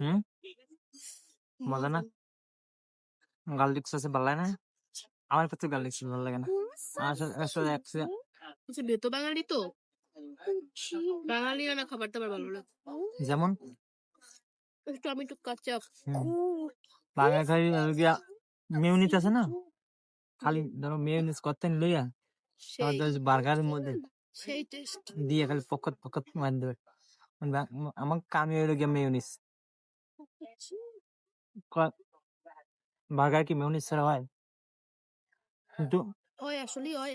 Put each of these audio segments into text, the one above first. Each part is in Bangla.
হুম? মজা না? গার্লিক সসে ভালো লাগে না? আমার কাছে গার্লিক সস ভালো লাগে না। আসলে আসলে আচ্ছা বেতো বাঙালি তো? বাঙালি না খাবার দাবার ভালো লাগে। যেমন? একটু আমি একটু কাঁচা বাঙালি খাই গিয়া মেয়নিজ আছে না? খালি ধরো মেয়নিজ করতেন লইয়া বার্গারের মধ্যে সেই টেস্ট দিয়ে খালি পকত পকত মার দেবে। মানে আমার কামি হইল গিয়া বার্গার কি মেয়নিজ ছাড়া হয় কিন্তু হয় আসলেই হয়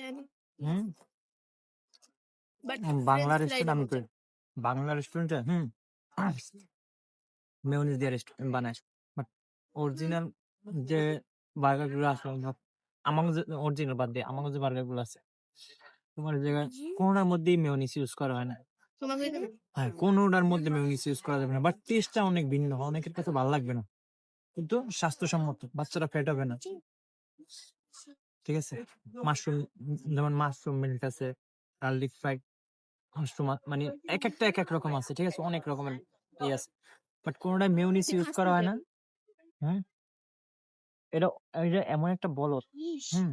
হুম বাট বাংলা রেস্টুরেন্ট আমি করি বাংলা রেস্টুরেন্টে হুম মেয়নিজ দিয়ে রেস্টুরেন্ট বানায় বাট অরিজিনাল যে বার্গারগুলো আসলে আমার যে অরিজিনাল বাদ দিয়ে আমার যে বার্গারগুলো আছে তোমার জায়গায় কোনোটার মধ্যেই মেয়নিজ ইউজ করা হয় না হ্যাঁ কোনোটার মধ্যে মেয়নিজ ইউজ করা যাবে না। বাট টেস্টটা অনেক ভিন্ন অনেকের কাছে ভালো লাগবে না। কিন্তু স্বাস্থ্যসম্মত বাচ্চারা ফেট হবে না। ঠিক আছে? মাশরুম যেমন মাশরুম মিল্ক আছে গার্লিক ফ্রাইড মাশরুম মানে এক একটা এক এক রকম আছে ঠিক আছে? অনেক রকমের ইয়ে আছে। বাট কোনোটাই মেয়নিজ ইউজ করা হয় না। হুম? এটা এটা এমন একটা বলত হুম?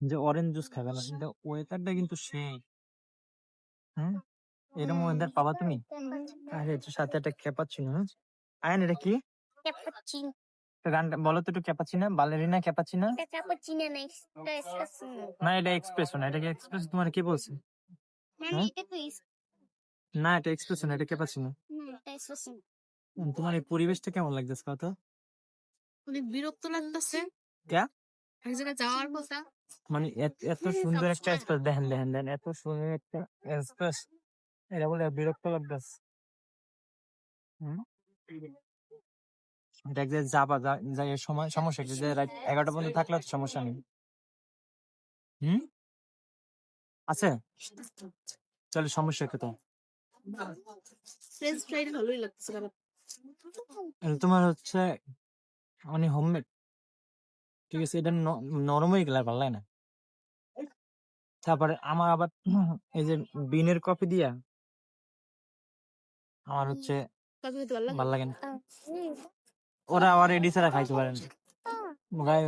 যে অরেঞ্জ জুস খাবে না কিন্তু ওয়েদারটা কিন্তু সেই হুম এরকম ওয়েদার পাবা তুমি আরে এটার সাথে একটা ক্যাপাচিনো হ্যাঁ আয়ন এটা কি. একটা গানটা বলো তো একটু ক্যাপাচিনা বালেরিনা ক্যাপাচিনা na espresso. না এটা এক্সপ্রেসো না এটা কি এক্সপ্রেস তোমার কি বলছে. না এটা এক্সপ্রেসো না এটা ক্যাপাচিনো. তোমার এই পরিবেশটা কেমন লাগতেছে কত অনেক বিরক্ত লাগতেছে ক্যা? এক জায়গায় যাওয়ার কথা মানে এত- সুন্দর একটা এক্সপ্রেস দেখেন দেখেন দেখেন এত সুন্দর একটা এক্সপ্রেস এটা বলে বিরক্ত লাগতেছে। হুম? এটা জায়গায় যাবা যা- যাই সময় সমস্যা কি? যে রাত এগারোটা পর্যন্ত থাকলে সমস্যা নেই। হুম? আছে? চলে সমস্যা কি তো? ফ্রেঞ্চ ফ্রাইড ভালোই লাগতেছে। খাবার এটা তোমার হচ্ছে মানে হোমমেড ঠিক আছে এটা নরমই গেলে ভালো লাগে না। তারপরে আমার আবার এই যে বিনের কফি দিয়া আমার হচ্ছে ভালো লাগে? না. ওরা আবার এডি ছাড়া খাইতে পারেন গায়ে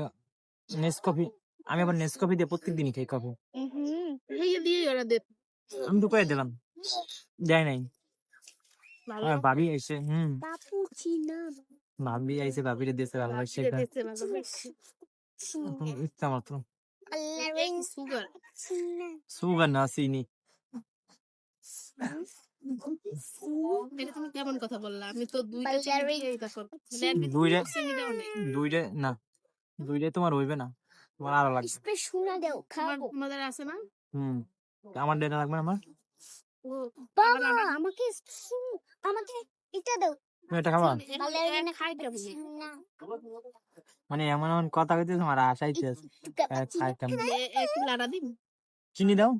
নেস কফি আমি আবার নেস কফি দিয়ে প্রত্যেক দিনই খাই কফি। আমি তো কয়ে দিলাম দেয় নাই। ভাবি আইসে হুম। ভাবি আইসে ভাবিরে দিতে ভালোবাসি। ইচ্ছা সুগার না চিনি এটা তুমি কেমন কথা বললা আমি তো দুইটা চিনি দিয়েই দেখো একদিন দুইটা দুইটা না দুইটাই তোমার হইবে না তোমার আরও লাগবে তোমাদের আছে না হুম আমার ডেটা লাগবে না আমার বাবা আমাকে আমাকে এটা দাও এটা খাবা ballerina খাইতে হবে না মানে এমন এমন কথা কইতে আমার আশাইতে খাইতাম একটু লাড়া দিন চিনি দাও।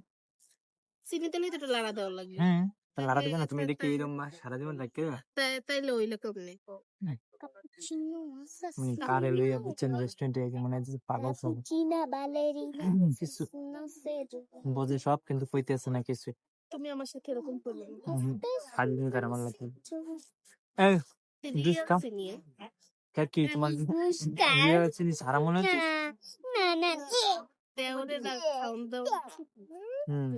চিনি তো লাড়া দেওয়া লাগবে। হুম লাড়া দিবে না তুমি দেখি এরকম সারা জীবন থাকতে তাইলে ওইলে কমনে। মানে কারে লইয়া বুঝছেন রেস্টুরেন্টে মানে পাগল সব। কিছু। বোঝে সব কিন্তু কইতেছে না কিছু তুমি আমার সাথে এরকম আজ দিন কার আমার কে কি তোমার চিনি সারা মনে হচ্ছে? না না হুম।